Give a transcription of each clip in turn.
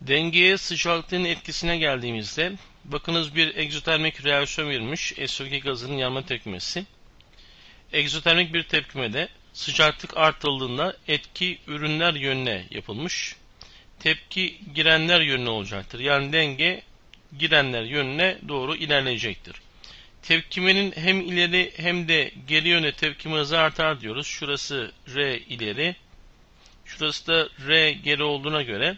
Dengeye sıcaklığın etkisine geldiğimizde bakınız bir egzotermik reaksiyon verilmiş SO2 gazının yanma tepkimesi. Egzotermik bir tepkimede sıcaklık artıldığında etki ürünler yönüne yapılmış. Tepki girenler yönüne olacaktır. Yani denge girenler yönüne doğru ilerleyecektir. Tepkimenin hem ileri hem de geri yöne tepkime hızı artar diyoruz. Şurası R ileri, şurası da R geri olduğuna göre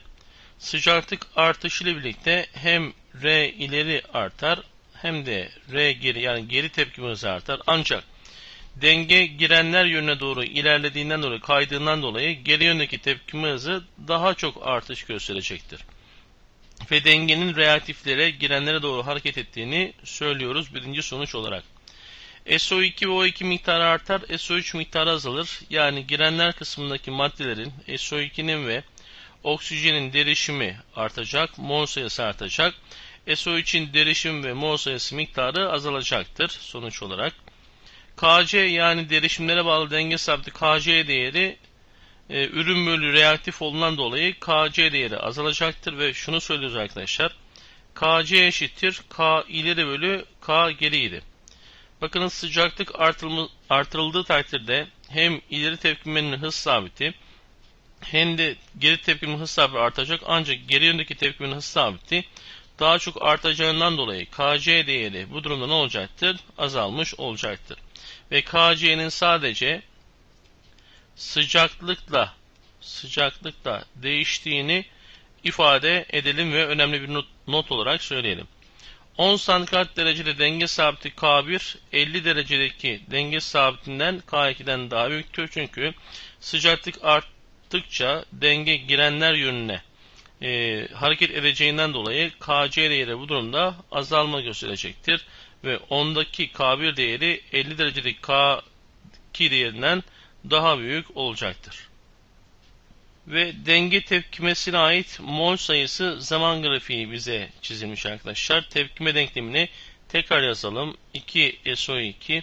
sıcaklık artışıyla birlikte hem R ileri artar hem de R geri yani geri tepkime hızı artar. Ancak denge girenler yönüne doğru ilerlediğinden dolayı kaydığından dolayı geri yöndeki tepkime hızı daha çok artış gösterecektir. Ve dengenin reaktiflere girenlere doğru hareket ettiğini söylüyoruz birinci sonuç olarak. SO2 ve O2 miktarı artar, SO3 miktarı azalır. Yani girenler kısmındaki maddelerin SO2'nin ve oksijenin derişimi artacak, mol sayısı artacak. SO3'in derişim ve mol sayısı miktarı azalacaktır sonuç olarak. Kc yani derişimlere bağlı denge sabiti Kc değeri e, ürün bölü reaktif olduğundan dolayı Kc değeri azalacaktır ve şunu söylüyoruz arkadaşlar. Kc eşittir K ileri bölü K geriydi. Bakınız sıcaklık artırılma, artırıldığı takdirde hem ileri tepkimenin hız sabiti hem de geri tepkimenin hız sabiti artacak ancak geri yöndeki tepkimenin hız sabiti daha çok artacağından dolayı Kc değeri bu durumda ne olacaktır? Azalmış olacaktır. Ve Kc'nin sadece sıcaklıkla sıcaklıkla değiştiğini ifade edelim ve önemli bir not, not olarak söyleyelim. 10 santigrat derecede denge sabiti K1 50 derecedeki denge sabitinden K2'den daha büyüktür. Çünkü sıcaklık arttıkça denge girenler yönüne e, hareket edeceğinden dolayı Kc değeri bu durumda azalma gösterecektir. Ve 10'daki K1 değeri 50 derecedeki K2 değerinden daha büyük olacaktır. Ve denge tepkimesine ait mol sayısı zaman grafiği bize çizilmiş arkadaşlar. Tepkime denklemini tekrar yazalım. 2 SO2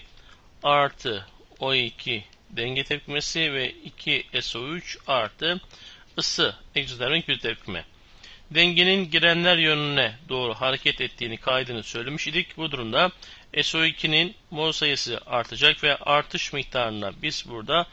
artı O2 denge tepkimesi ve 2 SO3 artı ısı egzotermik bir tepkime. Dengenin girenler yönüne doğru hareket ettiğini kaydını söylemiş idik. Bu durumda SO2'nin mol sayısı artacak ve artış miktarına biz burada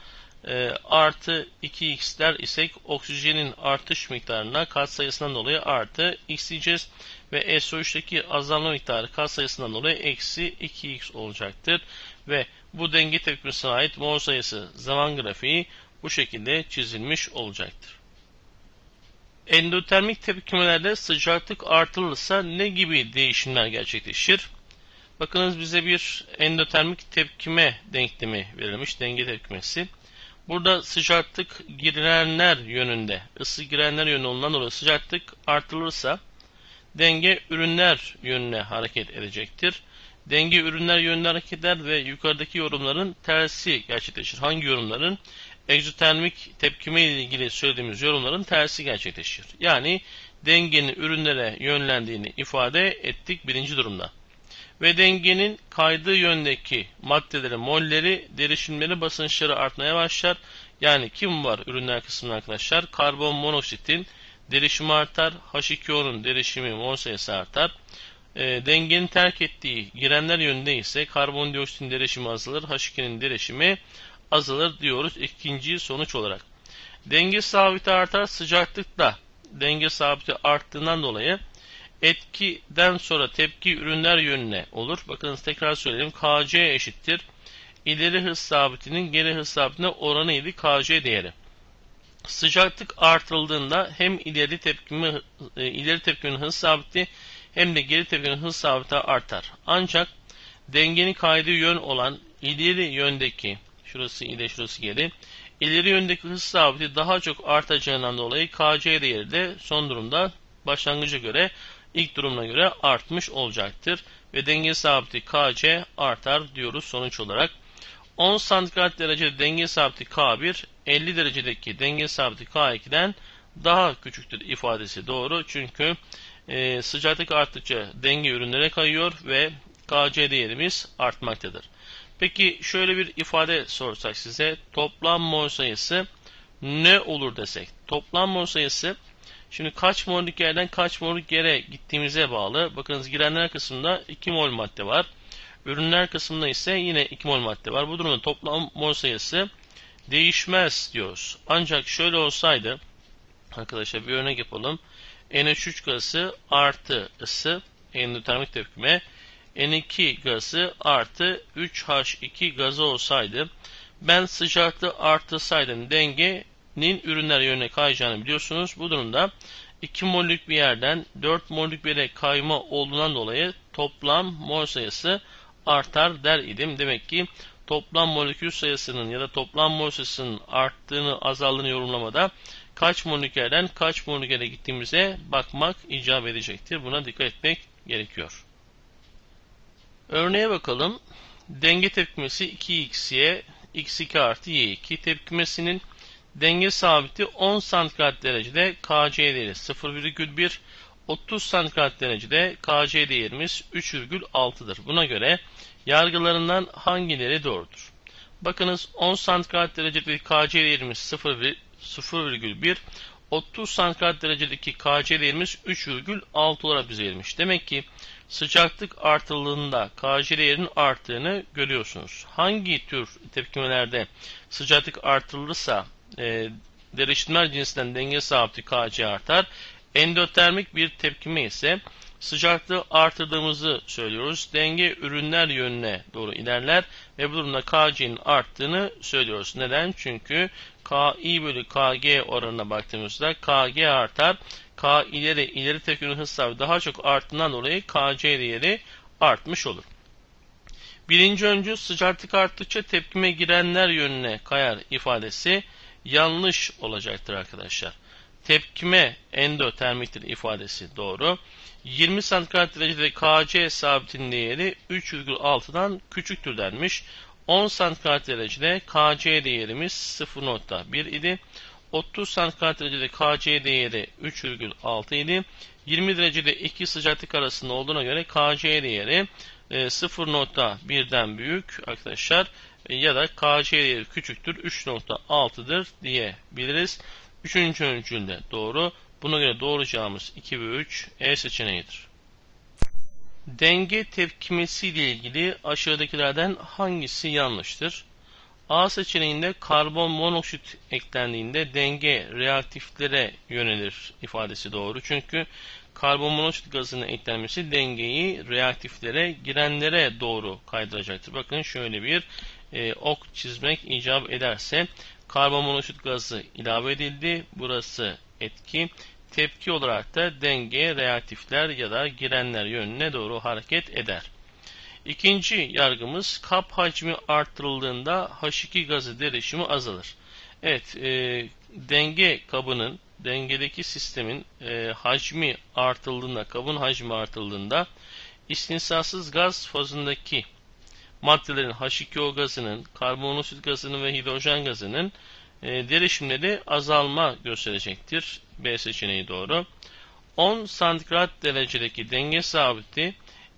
e, artı 2x der isek oksijenin artış miktarına kat sayısından dolayı artı x diyeceğiz ve SO3'teki azalma miktarı kat sayısından dolayı eksi 2x olacaktır ve bu denge tepkimesine ait mol sayısı zaman grafiği bu şekilde çizilmiş olacaktır. Endotermik tepkimelerde sıcaklık artırılırsa ne gibi değişimler gerçekleşir? Bakınız bize bir endotermik tepkime denklemi verilmiş, denge tepkimesi. Burada sıcaklık girenler yönünde, ısı girenler yönünde olunan dolayı sıcaklık artırılırsa denge ürünler yönüne hareket edecektir. Denge ürünler yönüne hareket eder ve yukarıdaki yorumların tersi gerçekleşir. Hangi yorumların? Egzotermik tepkime ile ilgili söylediğimiz yorumların tersi gerçekleşir. Yani dengenin ürünlere yönlendiğini ifade ettik birinci durumda ve dengenin kaydığı yöndeki maddelerin molleri, derişimleri, basınçları artmaya başlar. Yani kim var ürünler kısmında arkadaşlar? Karbon monoksitin derişimi artar. H2O'nun derişimi mol sayısı artar. E, dengenin terk ettiği girenler yönünde ise karbondioksitin derişimi azalır. H2'nin derişimi azalır diyoruz ikinci sonuç olarak. Denge sabiti artar sıcaklıkla denge sabiti arttığından dolayı etkiden sonra tepki ürünler yönüne olur. Bakınız tekrar söyleyelim. Kc eşittir. İleri hız sabitinin geri hız sabitine oranı idi Kc değeri. Sıcaklık artırıldığında hem ileri tepkimi e, ileri tepkimin hız sabiti hem de geri tepkimin hız sabiti artar. Ancak dengenin kaydığı yön olan ileri yöndeki şurası ileri şurası geri ileri yöndeki hız sabiti daha çok artacağından dolayı Kc değeri de son durumda başlangıca göre ilk durumuna göre artmış olacaktır. Ve denge sabiti Kc artar diyoruz sonuç olarak. 10 santigrat derece denge sabiti K1, 50 derecedeki denge sabiti K2'den daha küçüktür ifadesi doğru. Çünkü e, sıcaklık arttıkça denge ürünlere kayıyor ve Kc değerimiz artmaktadır. Peki şöyle bir ifade sorsak size toplam mol sayısı ne olur desek. Toplam mol sayısı Şimdi kaç mol'lük yerden kaç mol'lük yere gittiğimize bağlı. Bakınız girenler kısmında 2 mol madde var. Ürünler kısmında ise yine 2 mol madde var. Bu durumda toplam mol sayısı değişmez diyoruz. Ancak şöyle olsaydı arkadaşlar bir örnek yapalım. NH3 gazı artı ısı endotermik tepkime N2 gazı artı 3H2 gazı olsaydı ben sıcaklığı artırsaydım dengenin ürünler yönüne kayacağını biliyorsunuz. Bu durumda 2 mollük bir yerden 4 mollük bir yere kayma olduğundan dolayı toplam mol sayısı artar der idim. Demek ki toplam molekül sayısının ya da toplam mol sayısının arttığını azaldığını yorumlamada kaç yerden kaç yere gittiğimize bakmak icap edecektir. Buna dikkat etmek gerekiyor. Örneğe bakalım. Denge tepkimesi 2xy x2 artı y2 tepkimesinin denge sabiti 10 santigrat derecede Kc değeri 0,1 30 santigrat derecede Kc değerimiz 3,6'dır. Buna göre yargılarından hangileri doğrudur? Bakınız 10 santigrat derecedeki Kc değerimiz 0,1 30 santigrat derecedeki Kc değerimiz 3,6 olarak bize verilmiş. Demek ki sıcaklık artıldığında Kc değerinin arttığını görüyorsunuz. Hangi tür tepkimelerde sıcaklık artırılırsa e, derişimler cinsinden denge sabiti Kc artar. Endotermik bir tepkime ise sıcaklığı artırdığımızı söylüyoruz. Denge ürünler yönüne doğru ilerler ve bu durumda Kc'nin arttığını söylüyoruz. Neden? Çünkü Ki bölü Kg oranına baktığımızda Kg artar. K ileri ileri tepkinin hız daha çok arttığından dolayı Kc değeri artmış olur. Birinci öncü sıcaklık arttıkça tepkime girenler yönüne kayar ifadesi yanlış olacaktır arkadaşlar. Tepkime endotermiktir ifadesi doğru. 20 santigrat derecede Kc sabitinin değeri 3,6'dan küçüktür denmiş. 10 santigrat derecede Kc değerimiz 0.1 idi. 30 santigrat derecede Kc değeri 3,6 idi. 20 derecede iki sıcaklık arasında olduğuna göre Kc değeri 0.1'den e, büyük arkadaşlar e, ya da Kc değeri küçüktür 3.6'dır diyebiliriz. Üçüncü öncülde doğru. Buna göre doğru cevabımız 2 ve 3 E seçeneğidir. Denge tepkimesi ile ilgili aşağıdakilerden hangisi yanlıştır? A seçeneğinde karbon monoksit eklendiğinde denge reaktiflere yönelir ifadesi doğru. Çünkü karbon monoksit gazının eklenmesi dengeyi reaktiflere girenlere doğru kaydıracaktır. Bakın şöyle bir e, ok çizmek icap ederse karbon monoksit gazı ilave edildi. Burası etki. Tepki olarak da denge reaktifler ya da girenler yönüne doğru hareket eder. İkinci yargımız kap hacmi arttırıldığında H2 gazı derişimi azalır. Evet, e, denge kabının, dengedeki sistemin e, hacmi artıldığında, kabın hacmi artıldığında istinsasız gaz fazındaki maddelerin H2O gazının, karbonmonoksit gazının ve hidrojen gazının e, derişimleri azalma gösterecektir. B seçeneği doğru. 10 santigrat derecedeki denge sabiti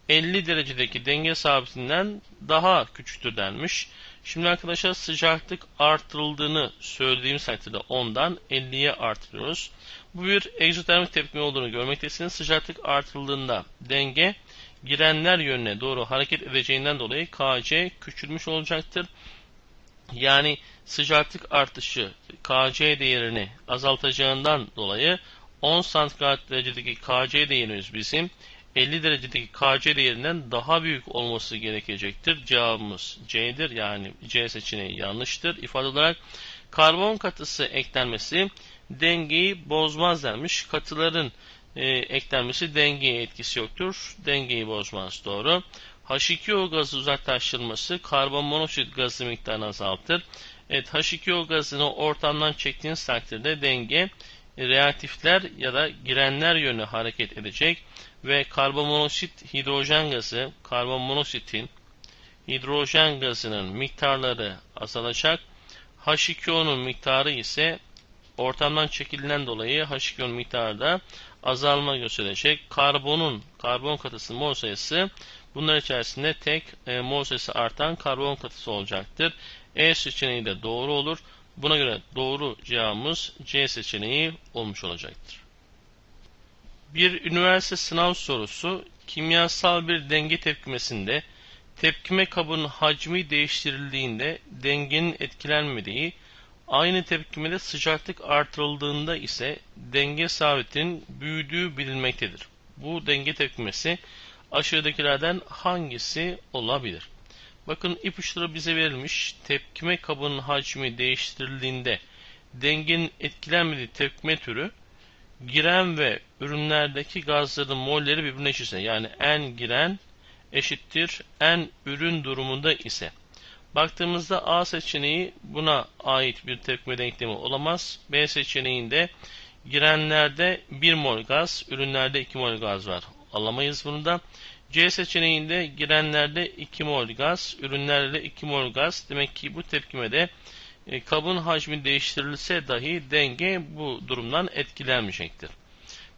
50 derecedeki denge sabitinden daha küçüktür denmiş. Şimdi arkadaşlar sıcaklık artırıldığını söylediğimiz takdirde 10'dan 50'ye artırıyoruz. Bu bir egzotermik tepkime olduğunu görmektesiniz. Sıcaklık artırıldığında denge girenler yönüne doğru hareket edeceğinden dolayı Kc küçülmüş olacaktır. Yani sıcaklık artışı Kc değerini azaltacağından dolayı 10 santigrat derecedeki Kc değerimiz bizim 50 derecedeki Kc değerinden daha büyük olması gerekecektir. Cevabımız C'dir. Yani C seçeneği yanlıştır. İfade olarak karbon katısı eklenmesi dengeyi bozmaz denmiş. Katıların e, eklenmesi dengeye etkisi yoktur. Dengeyi bozmaz. Doğru. H2O gazı uzaklaştırılması karbon monoksit gazı miktarını azaltır. Evet H2O gazını ortamdan çektiğiniz takdirde denge reaktifler ya da girenler yönü hareket edecek ve karbonmonoksit hidrojen gazı, karbonmonoksitin hidrojen gazının miktarları azalacak. H2O'nun miktarı ise ortamdan çekilinden dolayı H2O'nun miktarı da azalma gösterecek. Karbonun, karbon katısı mol sayısı bunlar içerisinde tek e, mol sayısı artan karbon katısı olacaktır. E seçeneği de doğru olur. Buna göre doğru cevabımız C seçeneği olmuş olacaktır. Bir üniversite sınav sorusu kimyasal bir denge tepkimesinde tepkime kabının hacmi değiştirildiğinde dengenin etkilenmediği, aynı tepkimede sıcaklık artırıldığında ise denge sabitinin büyüdüğü bilinmektedir. Bu denge tepkimesi aşağıdakilerden hangisi olabilir? Bakın ipuçları bize verilmiş. Tepkime kabının hacmi değiştirildiğinde dengenin etkilenmediği tepkime türü giren ve ürünlerdeki gazların molleri birbirine eşitse yani en giren eşittir en ürün durumunda ise baktığımızda A seçeneği buna ait bir tepkime denklemi olamaz. B seçeneğinde girenlerde 1 mol gaz, ürünlerde 2 mol gaz var. Alamayız bunu da. C seçeneğinde girenlerde 2 mol gaz, ürünlerde 2 mol gaz. Demek ki bu tepkimede e, kabın hacmi değiştirilse dahi denge bu durumdan etkilenmeyecektir.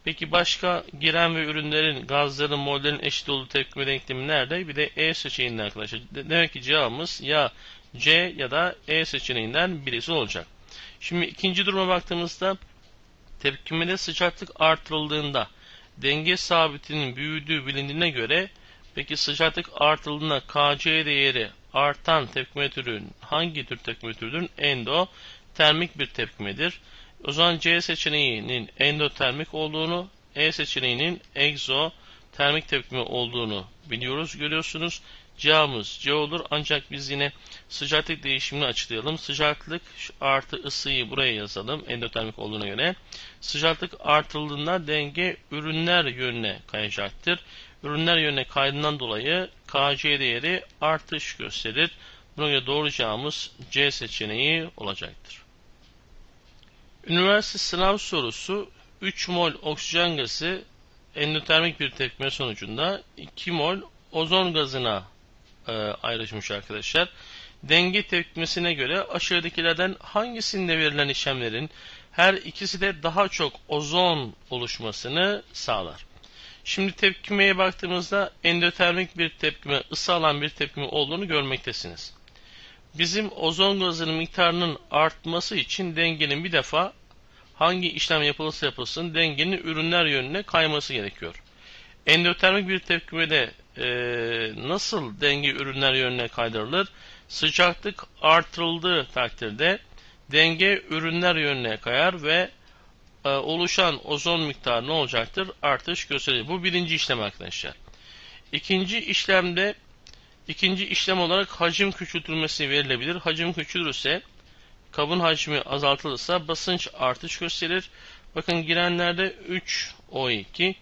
Peki başka giren ve ürünlerin, gazların, mollerin eşit olduğu tepkime denklemi nerede? Bir de E seçeneğinden arkadaşlar. Demek ki cevabımız ya C ya da E seçeneğinden birisi olacak. Şimdi ikinci duruma baktığımızda tepkimede sıcaklık artırıldığında denge sabitinin büyüdüğü bilindiğine göre peki sıcaklık artırıldığında Kc değeri artan tepkime türü hangi tür tepkime türüdür? Endotermik bir tepkimedir. O zaman C seçeneğinin endotermik olduğunu, E seçeneğinin egzotermik tepkime olduğunu biliyoruz, görüyorsunuz. Cevabımız C olur ancak biz yine sıcaklık değişimini açıklayalım. Sıcaklık artı ısıyı buraya yazalım endotermik olduğuna göre. Sıcaklık artıldığında denge ürünler yönüne kayacaktır. Ürünler yönüne kaydından dolayı KC değeri artış gösterir. Buna göre doğru cevabımız C seçeneği olacaktır. Üniversite sınav sorusu 3 mol oksijen gazı endotermik bir tepkime sonucunda 2 mol ozon gazına e, ayrışmış arkadaşlar. Denge tepkimesine göre aşağıdakilerden hangisinde verilen işlemlerin her ikisi de daha çok ozon oluşmasını sağlar. Şimdi tepkimeye baktığımızda endotermik bir tepkime, ısı alan bir tepkime olduğunu görmektesiniz. Bizim ozon gazının miktarının artması için dengenin bir defa hangi işlem yapılırsa yapılsın dengenin ürünler yönüne kayması gerekiyor. Endotermik bir tepkimede e, nasıl denge ürünler yönüne kaydırılır? Sıcaklık artırıldığı takdirde denge ürünler yönüne kayar ve e, oluşan ozon miktarı ne olacaktır? Artış gösterir. Bu birinci işlem arkadaşlar. İkinci işlemde ikinci işlem olarak hacim küçültülmesi verilebilir. Hacim küçülürse kabın hacmi azaltılırsa basınç artış gösterir. Bakın girenlerde 3 O2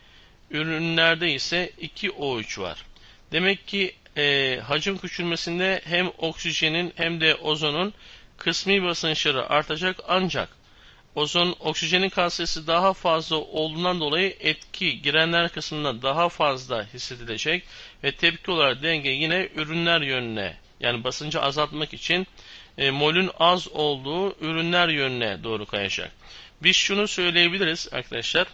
ürünlerde ise 2 O3 var. Demek ki e, hacim küçülmesinde hem oksijenin hem de ozonun kısmi basınçları artacak ancak ozon oksijenin katsayısı daha fazla olduğundan dolayı etki girenler kısmında daha fazla hissedilecek ve tepki olarak denge yine ürünler yönüne yani basıncı azaltmak için e, molün az olduğu ürünler yönüne doğru kayacak. Biz şunu söyleyebiliriz arkadaşlar.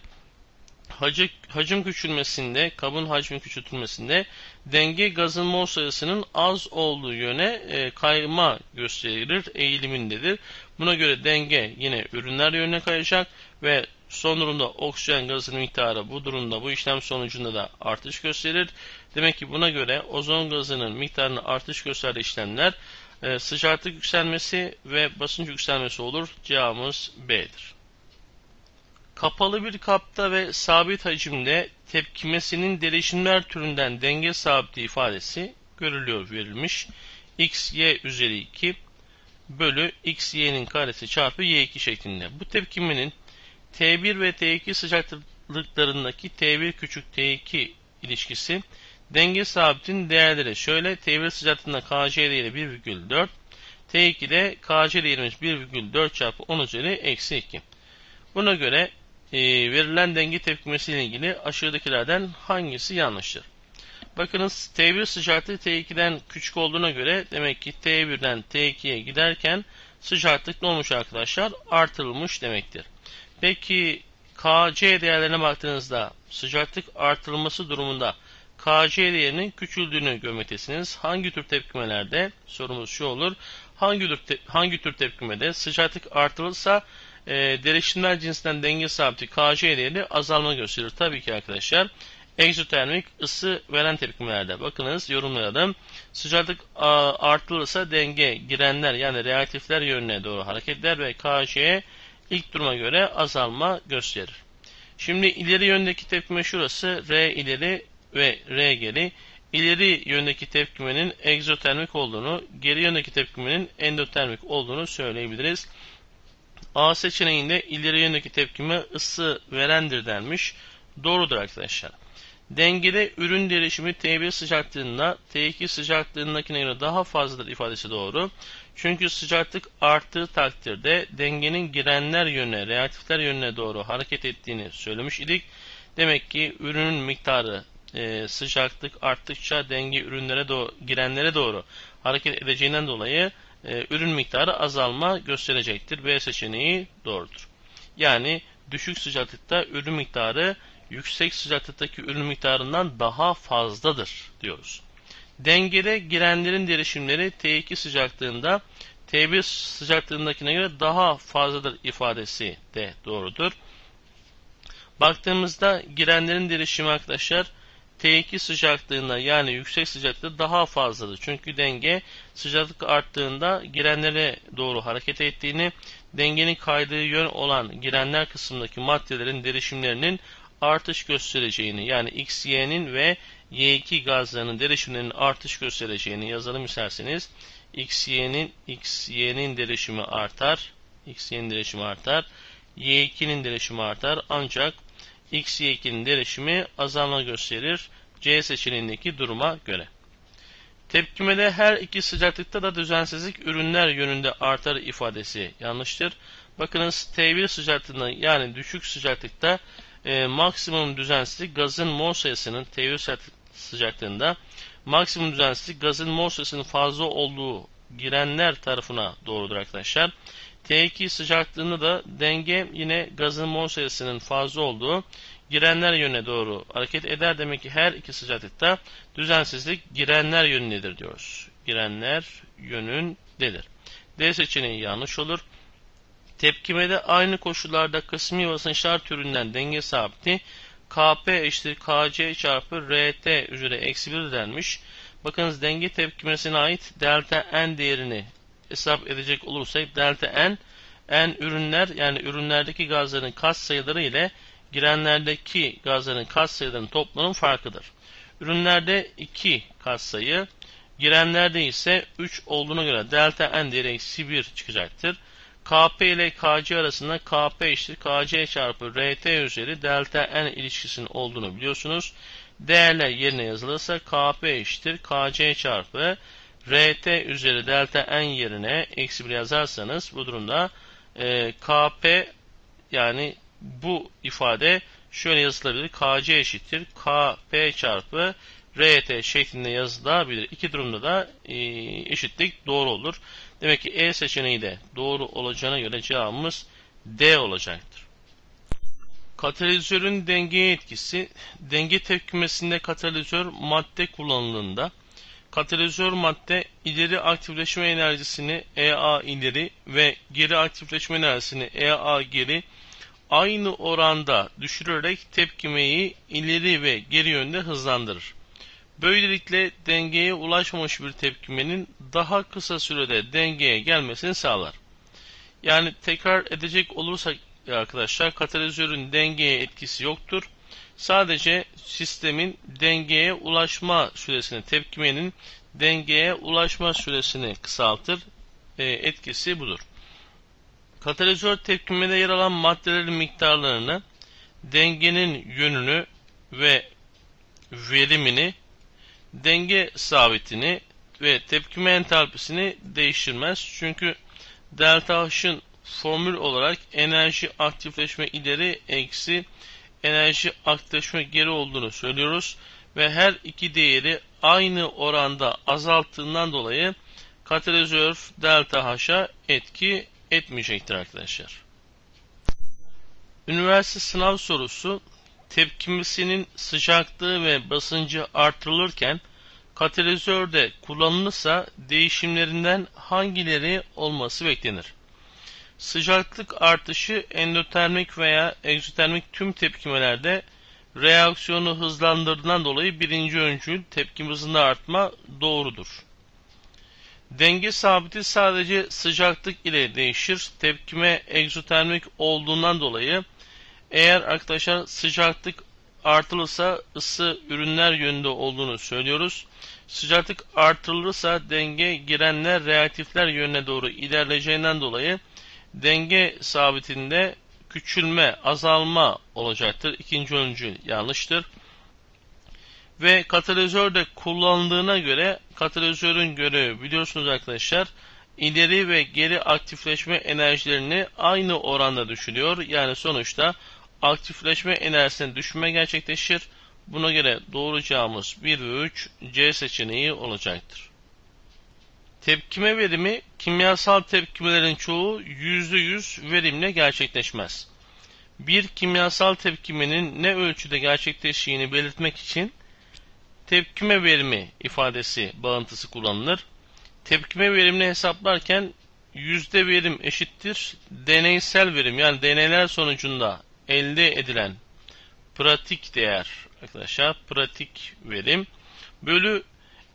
Hacı, hacim küçülmesinde, kabın hacmi küçültülmesinde denge gazın mol sayısının az olduğu yöne e, kayma gösterir, eğilimindedir. Buna göre denge yine ürünler yönüne kayacak ve son durumda oksijen gazının miktarı bu durumda bu işlem sonucunda da artış gösterir. Demek ki buna göre ozon gazının miktarını artış gösterdiği işlemler e, sıcaklık yükselmesi ve basınç yükselmesi olur. Cevabımız B'dir. Kapalı bir kapta ve sabit hacimde tepkimesinin değişimler türünden denge sabiti ifadesi görülüyor verilmiş. x, y üzeri 2 bölü x, y'nin karesi çarpı y2 şeklinde. Bu tepkimenin T1 ve T2 sıcaklıklarındaki T1 küçük T2 ilişkisi denge sabitin değerleri şöyle T1 sıcaklığında Kc değeri 1,4 T2'de Kc değerimiz 1,4 çarpı 10 üzeri eksi 2. Buna göre e, verilen denge tepkimesi ile ilgili aşağıdakilerden hangisi yanlıştır? Bakınız T1 sıcaklığı T2'den küçük olduğuna göre demek ki T1'den T2'ye giderken sıcaklık ne olmuş arkadaşlar? Artırılmış demektir. Peki Kc değerlerine baktığınızda sıcaklık artırılması durumunda Kc değerinin küçüldüğünü görmektesiniz. Hangi tür tepkimelerde sorumuz şu olur. Hangi tür, te hangi tür tepkimede sıcaklık artırılırsa e, derişimler cinsinden denge sabiti KJ değeri azalma gösterir. Tabii ki arkadaşlar egzotermik ısı veren tepkimelerde bakınız yorumlayalım. Sıcaklık artırılırsa denge girenler yani reaktifler yönüne doğru hareket eder ve KJ ilk duruma göre azalma gösterir. Şimdi ileri yöndeki tepkime şurası R ileri ve R geri. İleri yöndeki tepkimenin egzotermik olduğunu, geri yöndeki tepkimenin endotermik olduğunu söyleyebiliriz. A seçeneğinde ileri yöndeki tepkime ısı verendir denmiş. Doğrudur arkadaşlar. Dengede ürün derişimi T1 sıcaklığında T2 sıcaklığındakine göre daha fazladır ifadesi doğru. Çünkü sıcaklık arttığı takdirde dengenin girenler yönüne, reaktifler yönüne doğru hareket ettiğini söylemiş idik. Demek ki ürünün miktarı e, sıcaklık arttıkça denge ürünlere doğru, girenlere doğru hareket edeceğinden dolayı e, ürün miktarı azalma gösterecektir. B seçeneği doğrudur. Yani düşük sıcaklıkta ürün miktarı yüksek sıcaklıktaki ürün miktarından daha fazladır diyoruz. Dengede girenlerin derişimleri T2 sıcaklığında T1 sıcaklığındakine göre daha fazladır ifadesi de doğrudur. Baktığımızda girenlerin derişimi arkadaşlar T2 sıcaklığında yani yüksek sıcaklıkta daha fazladır. Çünkü denge sıcaklık arttığında girenlere doğru hareket ettiğini, dengenin kaydığı yön olan girenler kısmındaki maddelerin derişimlerinin artış göstereceğini yani XY'nin ve Y2 gazlarının derişimlerinin artış göstereceğini yazalım isterseniz XY'nin XY'nin derişimi artar. XY'nin derişimi artar. Y2'nin derişimi artar. Ancak X, Y2'nin derişimi azalma gösterir. C seçeneğindeki duruma göre. Tepkimede her iki sıcaklıkta da düzensizlik ürünler yönünde artar ifadesi yanlıştır. Bakınız T1 sıcaklığında yani düşük sıcaklıkta e, maksimum düzensizlik gazın mol sayısının T1 sıcaklığında maksimum düzensizlik gazın mol sayısının fazla olduğu girenler tarafına doğrudur arkadaşlar. T2 sıcaklığında da denge yine gazın mol sayısının fazla olduğu girenler yönüne doğru hareket eder. Demek ki her iki sıcaklıkta düzensizlik girenler yönündedir diyoruz. Girenler yönündedir. D seçeneği yanlış olur. Tepkimede aynı koşullarda kısmi basınçlar türünden denge sabiti Kp eşittir Kc çarpı Rt üzeri eksi 1 denmiş. Bakınız denge tepkimesine ait delta n değerini hesap edecek olursak delta n n ürünler yani ürünlerdeki gazların kat sayıları ile girenlerdeki gazların kat sayılarının toplamının farkıdır. Ürünlerde 2 kat sayı, girenlerde ise 3 olduğuna göre delta n değeri eksi 1 çıkacaktır. Kp ile Kc arasında Kp eşittir Kc çarpı Rt üzeri delta n ilişkisinin olduğunu biliyorsunuz. Değerler yerine yazılırsa Kp eşittir Kc çarpı Rt üzeri delta n yerine eksi 1 yazarsanız bu durumda e, Kp yani bu ifade şöyle yazılabilir. Kc eşittir Kp çarpı Rt şeklinde yazılabilir. İki durumda da e, eşitlik doğru olur. Demek ki E seçeneği de doğru olacağına göre cevabımız D olacaktır. Katalizörün dengeye etkisi, denge tepkimesinde katalizör madde kullanıldığında, katalizör madde ileri aktifleşme enerjisini EA ileri ve geri aktifleşme enerjisini EA geri aynı oranda düşürerek tepkimeyi ileri ve geri yönde hızlandırır. Böylelikle dengeye ulaşmamış bir tepkimenin daha kısa sürede dengeye gelmesini sağlar. Yani tekrar edecek olursak arkadaşlar katalizörün dengeye etkisi yoktur. Sadece sistemin dengeye ulaşma süresini, tepkimenin dengeye ulaşma süresini kısaltır. E, etkisi budur. Katalizör tepkimede yer alan maddelerin miktarlarını, dengenin yönünü ve verimini denge sabitini ve tepkime entalpisini değiştirmez. Çünkü delta H'ın formül olarak enerji aktifleşme ileri eksi enerji aktifleşme geri olduğunu söylüyoruz. Ve her iki değeri aynı oranda azalttığından dolayı katalizör delta H'a etki etmeyecektir arkadaşlar. Üniversite sınav sorusu tepkimesinin sıcaklığı ve basıncı artırılırken katalizörde kullanılırsa değişimlerinden hangileri olması beklenir? Sıcaklık artışı endotermik veya egzotermik tüm tepkimelerde reaksiyonu hızlandırdığından dolayı birinci öncül tepkim hızında artma doğrudur. Denge sabiti sadece sıcaklık ile değişir. Tepkime egzotermik olduğundan dolayı eğer arkadaşlar sıcaklık artılırsa ısı ürünler yönünde olduğunu söylüyoruz. Sıcaklık artırılırsa denge girenler reaktifler yönüne doğru ilerleyeceğinden dolayı denge sabitinde küçülme, azalma olacaktır. İkinci öncül yanlıştır. Ve katalizör de kullanıldığına göre katalizörün görevi biliyorsunuz arkadaşlar ileri ve geri aktifleşme enerjilerini aynı oranda düşürüyor. Yani sonuçta aktifleşme enerjisinin düşme gerçekleşir. Buna göre doğru cevabımız 1 ve 3 C seçeneği olacaktır. Tepkime verimi kimyasal tepkimelerin çoğu %100 verimle gerçekleşmez. Bir kimyasal tepkimenin ne ölçüde gerçekleştiğini belirtmek için tepkime verimi ifadesi bağıntısı kullanılır. Tepkime verimini hesaplarken yüzde verim eşittir deneysel verim yani deneyler sonucunda elde edilen pratik değer arkadaşlar pratik verim bölü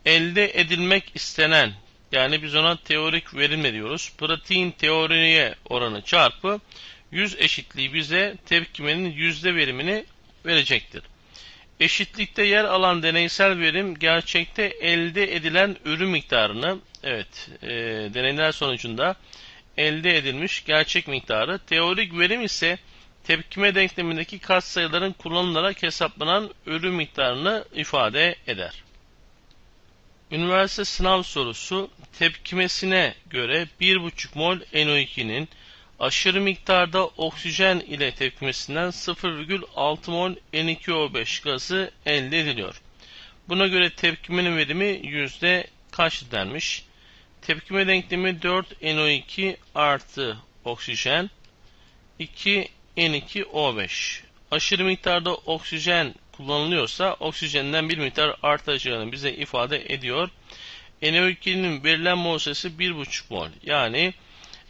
elde edilmek istenen yani biz ona teorik verim diyoruz. Pratiğin teoriye oranı çarpı 100 eşitliği bize tepkimenin yüzde verimini verecektir. Eşitlikte yer alan deneysel verim gerçekte elde edilen ürün miktarını evet e, deneyler sonucunda elde edilmiş gerçek miktarı. Teorik verim ise tepkime denklemindeki katsayıların kullanılarak hesaplanan ürün miktarını ifade eder. Üniversite sınav sorusu tepkimesine göre 1,5 mol NO2'nin aşırı miktarda oksijen ile tepkimesinden 0,6 mol N2O5 gazı elde ediliyor. Buna göre tepkimenin verimi yüzde kaç denmiş? Tepkime denklemi 4 NO2 artı oksijen 2 N2O5. Aşırı miktarda oksijen kullanılıyorsa oksijenden bir miktar artacağını bize ifade ediyor. NO2'nin verilen mol sayısı 1,5 mol. Yani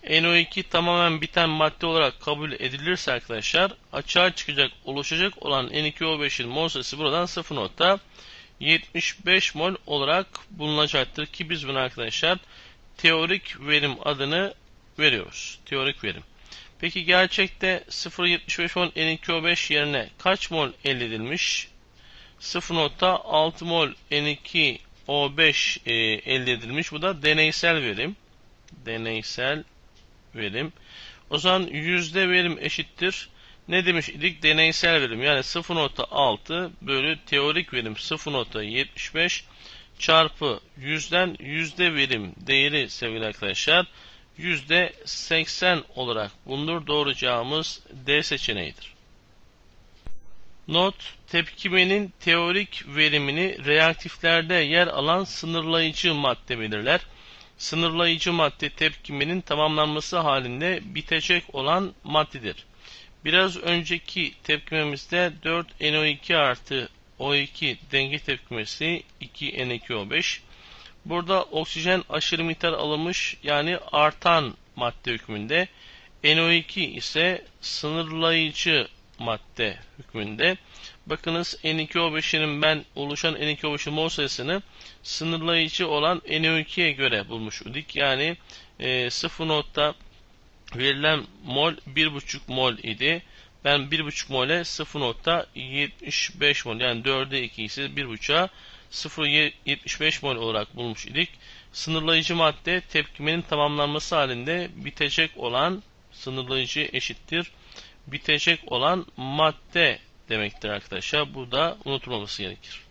NO2 tamamen biten madde olarak kabul edilirse arkadaşlar açığa çıkacak oluşacak olan N2O5'in mol sayısı buradan 0.75 mol olarak bulunacaktır ki biz bunu arkadaşlar teorik verim adını veriyoruz. Teorik verim. Peki gerçekte 0.75 mol N2O5 yerine kaç mol elde edilmiş? 0.6 mol N2O5 e, elde edilmiş. Bu da deneysel verim. Deneysel verim. O zaman yüzde verim eşittir. Ne demiş idik? Deneysel verim. Yani 0.6 bölü teorik verim 0.75 çarpı yüzden yüzde verim değeri sevgili arkadaşlar %80 olarak bulunur. Doğru cevabımız D seçeneğidir. Not, tepkimenin teorik verimini reaktiflerde yer alan sınırlayıcı madde belirler. Sınırlayıcı madde tepkimenin tamamlanması halinde bitecek olan maddedir. Biraz önceki tepkimemizde 4NO2 artı O2 denge tepkimesi 2N2O5 Burada oksijen aşırı miktar alınmış yani artan madde hükmünde. NO2 ise sınırlayıcı madde hükmünde. Bakınız N2O5'inin ben oluşan N2O5'in mol sayısını sınırlayıcı olan NO2'ye göre bulmuş idik. Yani e, 0 notta verilen mol 1,5 mol idi. Ben 1,5 mole 0.75 mol yani 4'e 2 ise 1,5'a 0.75 mol olarak bulmuş idik. Sınırlayıcı madde tepkimenin tamamlanması halinde bitecek olan sınırlayıcı eşittir. Bitecek olan madde demektir arkadaşlar. Bu da unutulmaması gerekir.